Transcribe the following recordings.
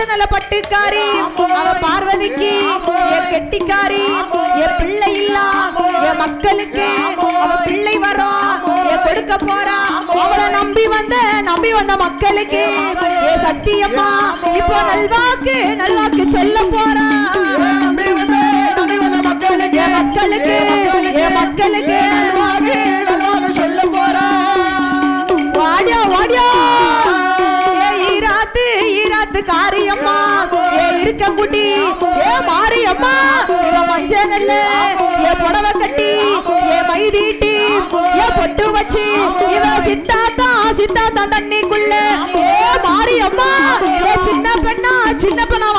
பச்சை நல்ல பட்டுக்காரி அவ பார்வதிக்கு என் கெட்டிக்காரி. என் பிள்ளை இல்ல என் மக்களுக்கு அவ பிள்ளை வரும் என் கொடுக்க போறா. அவளை நம்பி வந்த நம்பி வந்த மக்களுக்கு ஏ சத்தியம்மா இப்போ நல்வாக்கு நல்வாக்கு சொல்ல போறா. மக்களுக்கு என் மக்களுக்கு ஆலங்குடி ஏ மாறி அம்மா இவ மஞ்ச நெல்ல ஏ புடவை கட்டி ஏ மை தீட்டி ஏ பொட்டு வச்சு இவ சித்தாத்தா சித்தாத்தா தண்ணிக்குள்ள. ஏ மாறி அம்மா ஏ சின்ன பெண்ணா சின்ன பெண்ணா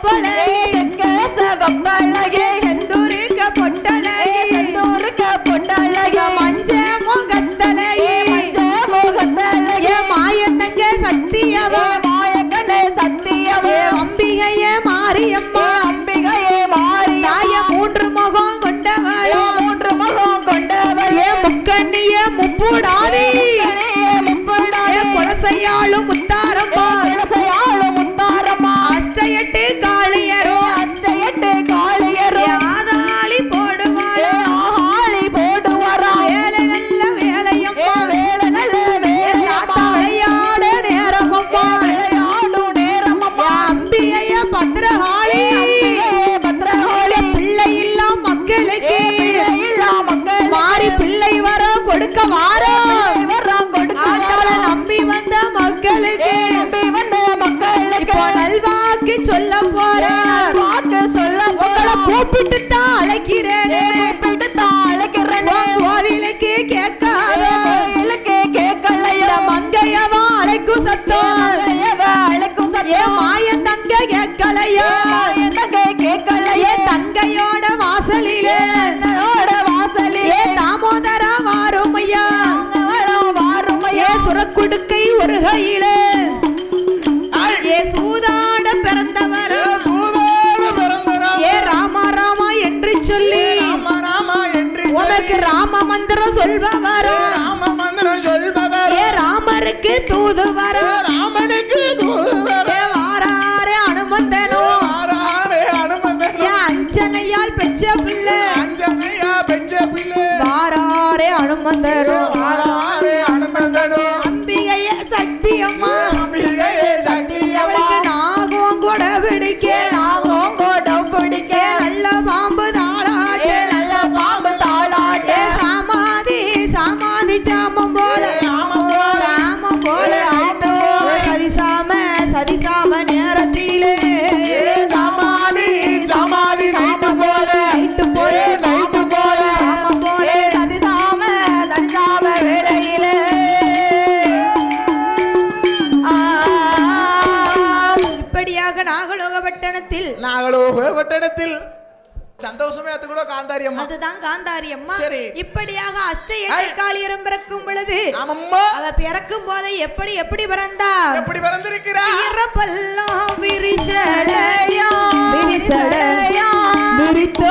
por கூப்பிட்டு தான் அழைக்கிறேனே. கூப்பிட்டு தான் அழைக்கிறேனே. கோவிலுக்கு கேட்காத. கோவிலுக்கு கேட்கலையா. மங்கையவா அழைக்கும் சத்தம். மாய தங்க கேட்கலையா. தங்க கேட்கலையே. தங்கையோட வாசலிலே. வாசலிலே. தாமோதரா வாருமையா வாருமையே சுரக்குடுக்கை ஒரு கையிலே சூதாட பிறந்தவரா தூது வர ராம நாங்களோ வட்டணத்தில் சந்தோஷமே அது கூட காந்தாரி அம்மா அதுதான் காந்தாரி அம்மா சரி. இப்படியாக அஷ்ட ஐ. எட்டு காளியரும் பிறக்கும் பொழுது ஆமம்மா அவ பிறக்கும் போதே எப்படி எப்படி பிறந்தா எப்படி பிறந்திருக்கிறா பல்லம் விரிசடையா விரிசடையா விரித்து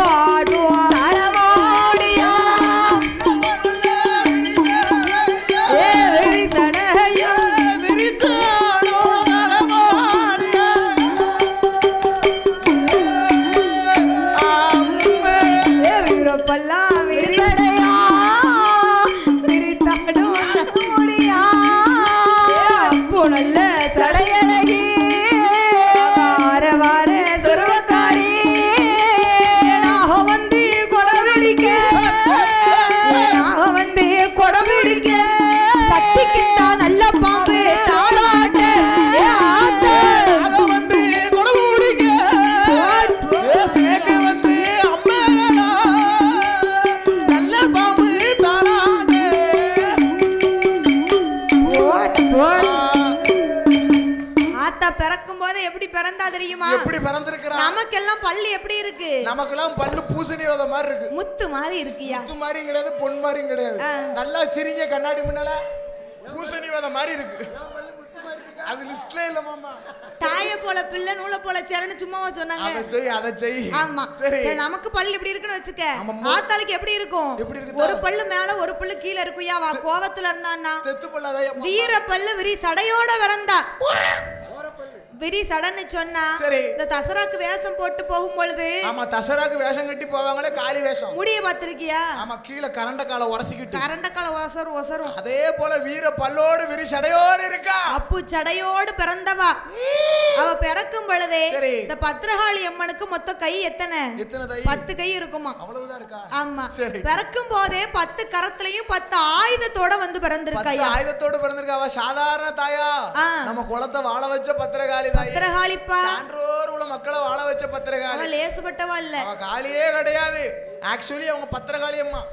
பிறந்தா தெரியுமா எப்படி பிறந்திருக்கிறா? நமக்கெல்லாம் பல்லு எப்படி இருக்கு? நமக்கெல்லாம் பல்லு பூசணி வித மாதிரி இருக்கு. முத்து மாதிரி இருக்குயா? முத்து மாதிரியும் கிடையாது பொன் மாதிரியும் கிடையாது. நல்லா சிரிங்க கண்ணாடி முன்னால. பூசணி வித மாதிரி இருக்கு. அது லிஸ்ட்ல இல்ல மாமா. தாய போல பிள்ளை நூலை போல சேரன்னு சும்மாவா சொன்னாங்க? அதை செய் அதை செய். ஆமா. சரி. நமக்கு பல்லு இப்படி இருக்குன்னு வச்சுக்க. ஆத்தாளுக்கு எப்படி இருக்கும்? ஒரு பல்லு மேல ஒரு பல்லு கீழ இருக்குயா? வா கோவத்துல இருந்தான்னா. வீர பல்லு விரி சடையோட வரந்தா. விரி சடன்னு சொன்னா சரி. இந்த தசராக்கு வேஷம் போட்டு போகும் பொழுது ஆமா தசராக்கு வேஷம் கட்டி போவாங்களே காளி வேஷம். முடிய பார்த்திருக்கியா? ஆமா கீழே கரண்ட காலை உரசிக்கிட்டு. கரண்டக்கால ஒசரும் ஒசரும். அதே போல வீர பல்லோடு விரி சடையோடு இருக்கா? அப்பு சடையோடு பிறந்தவா? அவ பிறக்கும் பொழுதே. இந்த பத்ரகாளி அம்மனுக்கு மொத்த கை எத்தனை? எத்தனை பத்து கை இருக்குமா? அவ்வளவுதான் இருக்கா? ஆமா. சரி. பிறக்கும் போதே பத்து கரத்துலயும் பத்து ஆயுதத்தோட வந்து பத்து பிறந்திருக்காயா ஆயுதத்தோடு பிறந்திருக்கா அவ சாதாரண தாயா. நம்ம குளத்தை வாழ வச்ச பத்திரகாளி பத்திரகாளிப்பா. சான்றோர் உள்ள மக்களை வாழ வச்ச பத்திரகாளி. அவ லேசுபட்டவா இல்ல அவ காளியே கிடையாது. ஆக்சுவலி அவங்க பத்திரகாளி அம்மா.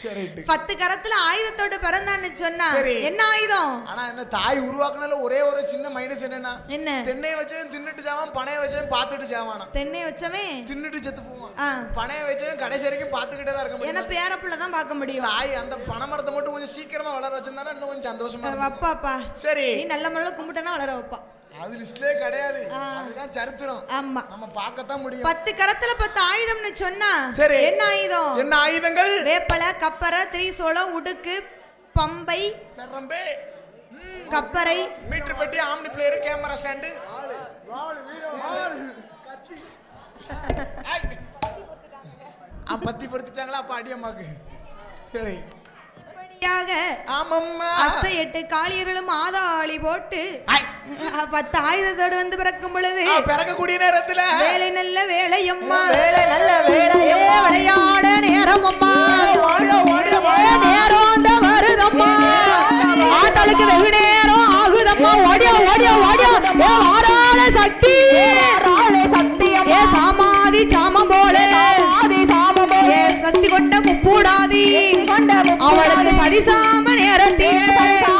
சரி பத்து கரத்துல ஆயுதத்தோட பிறந்தான்னு சொன்னா. என்ன ஆயுதம்? ஆனா என்ன தாய் உருவாக்குனதுல ஒரே ஒரு சின்ன மைனஸ் என்னன்னா என்ன? தென்னையை வச்சவன் தின்னுட்டு சாவான் பனையை வச்சவன் பார்த்துட்டு சாவானா? தென்னை வச்சவன்? தின்னுட்டு செத்து போவான். பனையை வச்சவன் கடைசி வரைக்கும் பார்த்துக்கிட்டே தான் இருக்க ஏன்னா முடியும் பேரப்புள்ள தான் பார்க்க முடியும். தாய் அந்த பனை மரத்தை மட்டும் கொஞ்சம் சீக்கிரமா வளர வச்சிருந்தானா இன்னும் கொஞ்சம் சந்தோஷமா. வப்பாப்பா. சரி. நீ நல்ல முறையில் கும்பிட்டனா வளர வைப்பா. அது லிஸ்ட்லயே கிடையாது. ஆ. அதுதான் சரித்திரம். ஆமா. நம்ம பார்க்கத்தான் முடியும். பத்து கரத்துல பத்து ஆயுதம்னு சொன்னா சரி. என்ன ஆயுதம்? என்ன ஆயுதங்கள்? வேப்பலை கப்பரை திரிசூலம் உடுக்கு பம்பை பெரம்பே. கப்பரை. மீட்டர் பெட்டி ஆம்னி பிளேயர் கேமரா ஸ்டாண்டு. பத்தி படுத்துட்டாங்களா அப்ப அடியம்மாக்கு சரி. அஷ்ட எட்டு காளியர்களும் ஆதாளி போட்டு அஹ், பத்து ஆயுதத்தோடு வந்து பிறக்கும் பொழுது பிறக்கக்கூடிய நேரத்துல. வேலை நல்ல வேலையம்மா. வேலை நல்ல வேலை ஏ விளையாட நேரம் அம்மா. நேரம் அந்த வருதம்மா. ஆட்டாளுக்கு வெகு நேரம் ஆகுதம்மா. ஓடியா ஓடியா ஓடியா. சரிசாம நேரத்திலே நேரத்தில்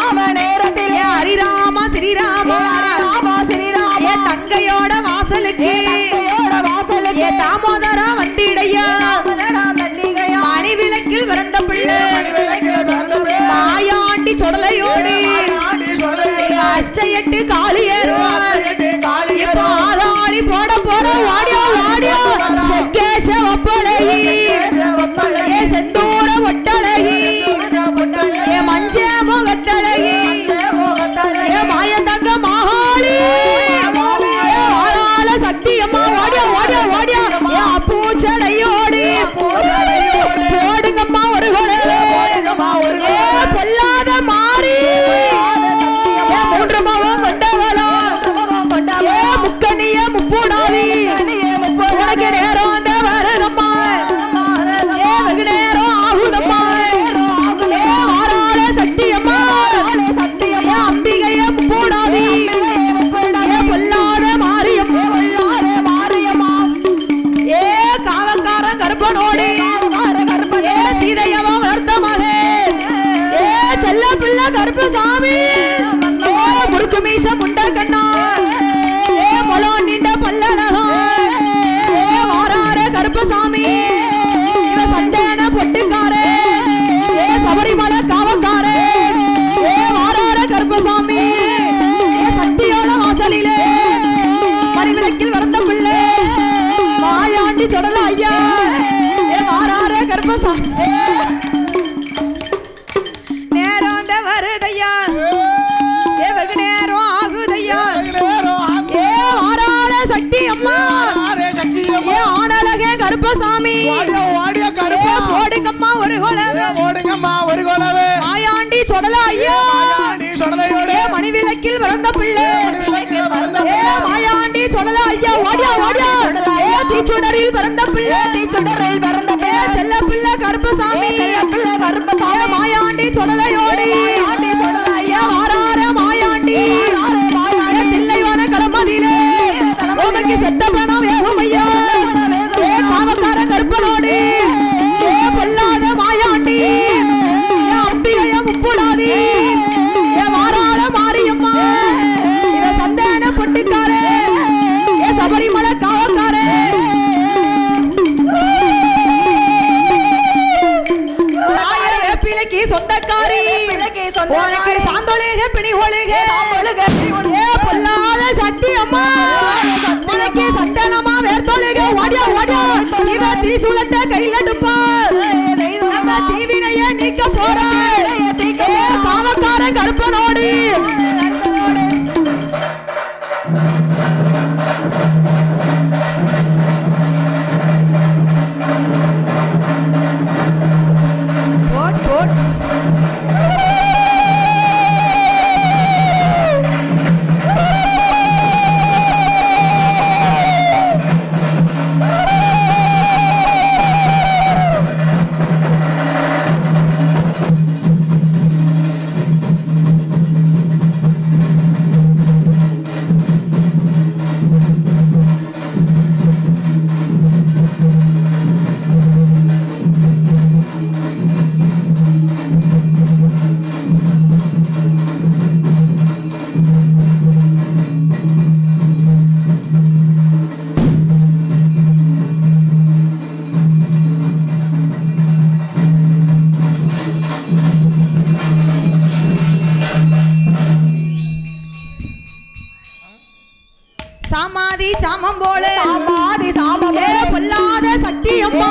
சாமாதி சாமம் போல. சாமாதி சாமம் பொல்லாத சக்தி அம்மா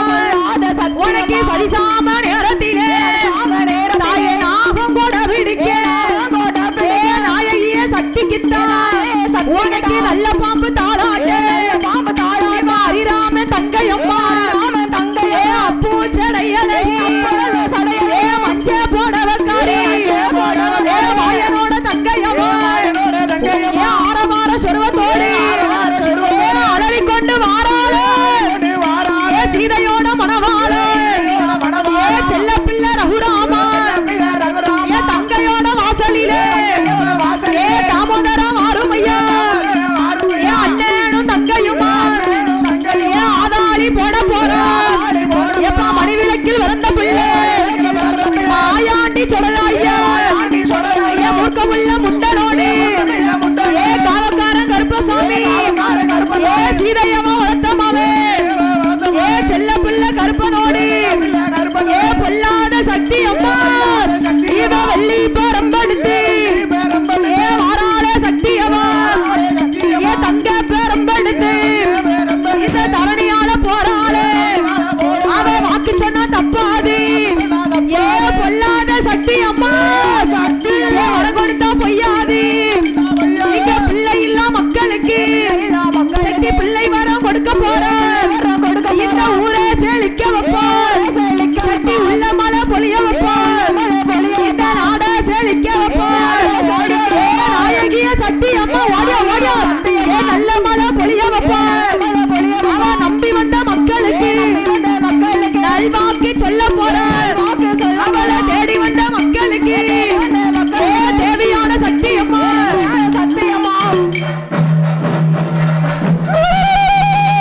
உனக்கு சரிசாம நேரம்